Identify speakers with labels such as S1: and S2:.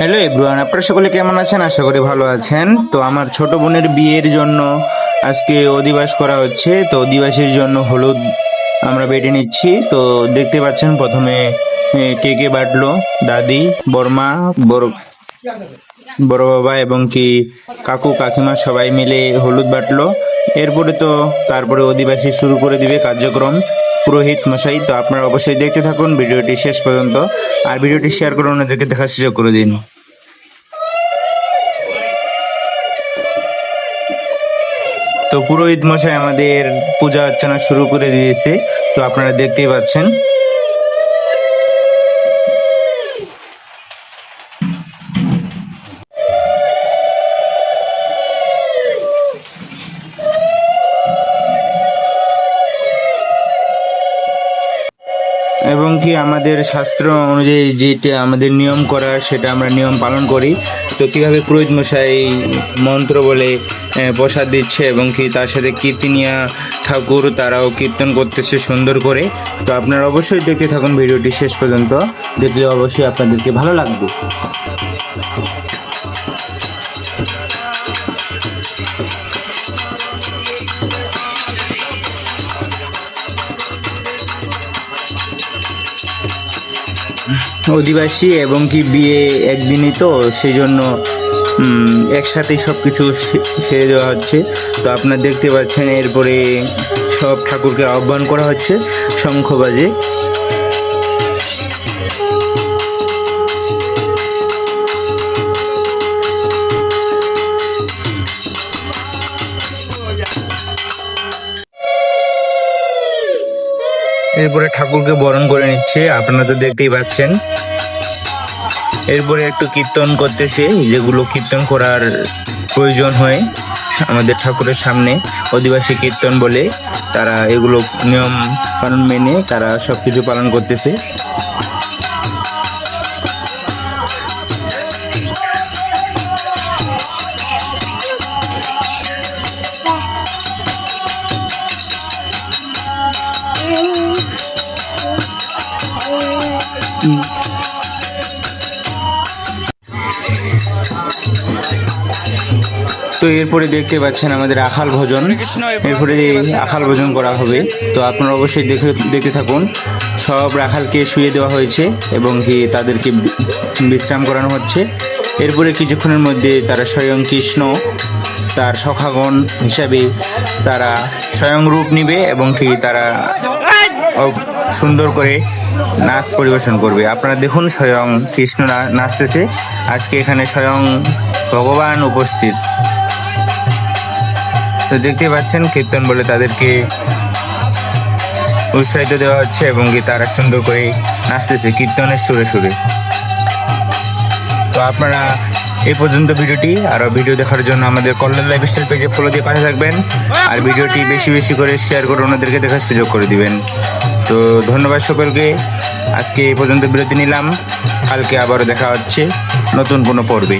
S1: Hello everyone, আপনারা সকলে কেমন আছেন? আশা করি ভালো আছেন। তো আমার ছোট বোনের বিয়ের জন্য আজকে অধিবাস করা হচ্ছে। তো অধিবাসের জন্য হলুদ আমরা বেটে নিচ্ছি। তো দেখতে পাচ্ছেন প্রথমে কে কে বাটলো? দাদি বর্মা বড় বড় বাবা এবং কি কাকু কাকিমা সবাই মিলে হলুদ বাটলো। এরপরে তো তারপরে অধিবাসী শুরু করে দিবে কার্যক্রম। পুরোহিত মশাই, তো আপনারা অবশ্যই দেখতে থাকুন ভিডিওটি শেষ পর্যন্ত। আর ভিডিওটি শেয়ার করে অন্যদেরকে দেখার সুযোগ করে দিন। তো পুরোহিত মশাই আমাদের পূজা অর্চনা শুরু করে দিয়েছে। তো আপনারা দেখতেই পাচ্ছেন। এবং কি আমাদের শাস্ত্র অনুযায়ী যেটা আমাদের নিয়ম করা, সেটা আমরা নিয়ম পালন করি। তো কীভাবে পুরোহিত মশাই মন্ত্র বলে প্রসাদ দিচ্ছে এবং কি তার সাথে কীর্তনিয়া ঠাকুর তারাও কীর্তন করতেছে সুন্দর করে, তো আপনারা অবশ্যই দেখতে থাকুন ভিডিওটি শেষ পর্যন্ত। দেখলে অবশ্যই আপনাদেরকে ভালো লাগবে। অধিবাসী এবং কি বিয়ে একদিনই তো সেই জন্য একসাথেই সব কিছু সেরে দেওয়া হচ্ছে। তো আপনার দেখতে পাচ্ছেন, এরপরে সব ঠাকুরকে আহ্বান করা হচ্ছে শঙ্খ বাজে এরপরে ঠাকুরকে বরণ করে নিচ্ছে, আপনারা তো দেখতেই পাচ্ছেন। এরপরে একটু কীর্তন করতেছে যেগুলো কীর্তন করার প্রয়োজন হয় আমাদের ঠাকুরের সামনে, অধিবাসী কীর্তন বলে তারা এগুলো নিয়ম কানুন মেনে তারা সব কিছু পালন করতেছে। তো এরপরে দেখতে পাচ্ছেন আমাদের আখাল ভোজন। এরপরে আখাল ভোজন করা হবে। তো আপনারা অবশ্যই দেখে দেখতে থাকুন। সব রাখালকে শুয়ে দেওয়া হয়েছে এবং কি তাদেরকে বিশ্রাম করানো হচ্ছে। এরপরে কিছুক্ষণের মধ্যে তারা স্বয়ং কৃষ্ণ তার সখাগণ হিসাবে তারা স্বয়ং রূপ নিবে এবং কি তারা অ- সুন্দর করে নাচ পরিবেশন করবে। আপনারা দেখুন স্বয়ং কৃষ্ণ নাচতেছে। আজকে এখানে স্বয়ং ভগবান উপস্থিত। তো দেখতে পাচ্ছেন, কীর্তন বলে তাদেরকে উৎসাহিত দেওয়া হচ্ছে এবং কি তারা সুন্দর করে নাচতেছে কীর্তনের সুরে সুরে। তো আপনারা এই পর্যন্ত ভিডিওটি আরও ভিডিও দেখার জন্য আমাদের কল্যাণ লাইফ লাইফস্টাইল পেজে ফলো দিয়ে পাশে থাকবেন। আর ভিডিওটি বেশি বেশি করে শেয়ার করে অন্যদেরকে দেখার সুযোগ করে দিবেন। তো ধন্যবাদ সকলকে। আজকে এই পর্যন্ত বিরতি নিলাম। কালকে আবারও দেখা হচ্ছে নতুন কোনো পর্বে।